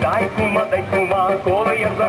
தாய்க்கும் அதைக்குமா கோவை என்ற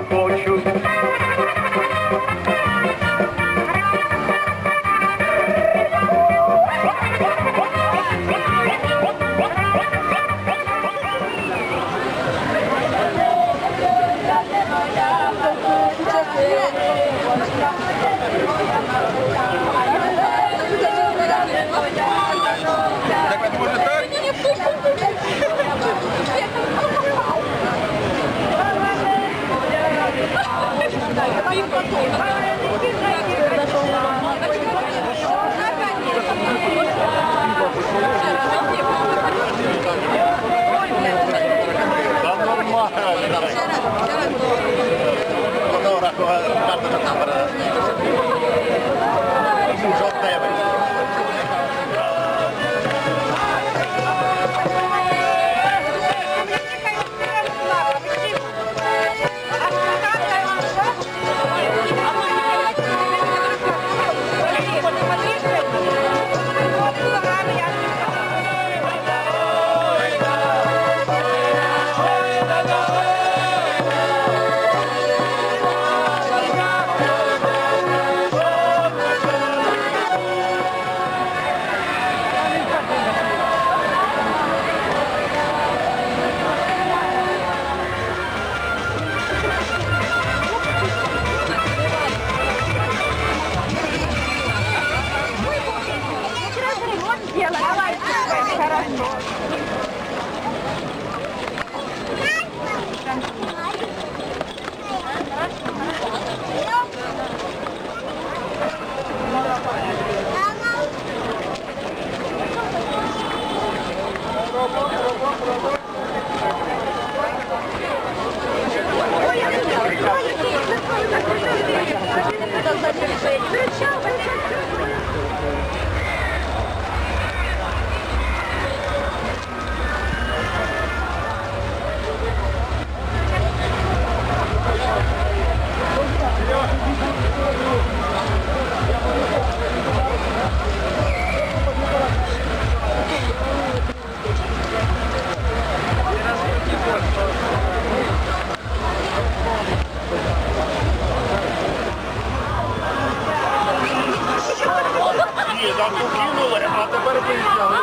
покинули, а тепер витягли.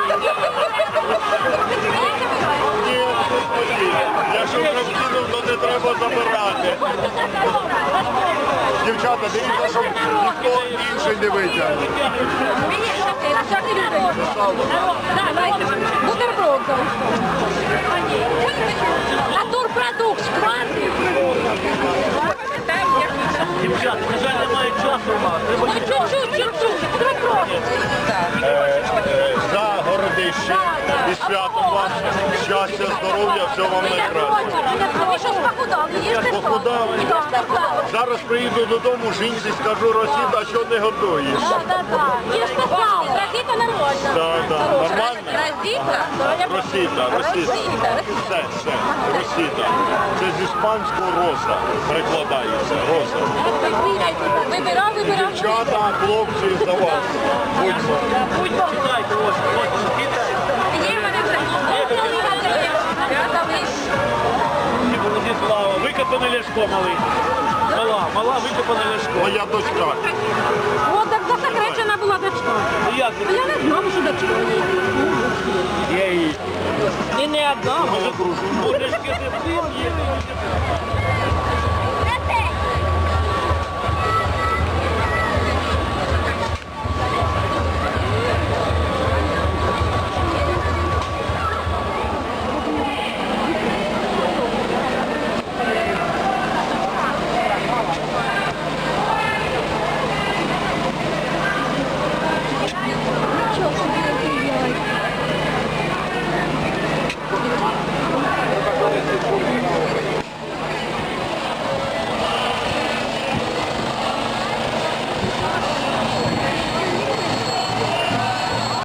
Ні. Якщо вже вкинув, то не треба забирати. Дівчата, дивіться, щоб ніхто інший не витягнув. Бутерброд Натурпродукт, шкварки. Дівчат, на жаль, немає часу чуть-чуть, чуть-чуть, бутерброд. І святом вас. Щастя, здоров'я, всього вам найкраще. Ви що ж похудали? Їсте? Похудав. Так, так, так. Зараз приїду додому, жінці скажу Росіда, що не готуєш. Так, так, так. Сало. Розіта народна. Так, так, нормально? Розіта? Росіта, Росіта. Все, все, Росіта. Це з іспанського роза перекладається. Роза. Вибирав, вибирав. Дівчата, хлопці, за вас. Будьмо. читайте, ось, ось, викопане ляшко малий. Мала, мала викопане ляшко. Моя дочка. О, так засекречена була дочка. Як Ну, Я не знала, що дочка. я її? І не одна. Може, не є.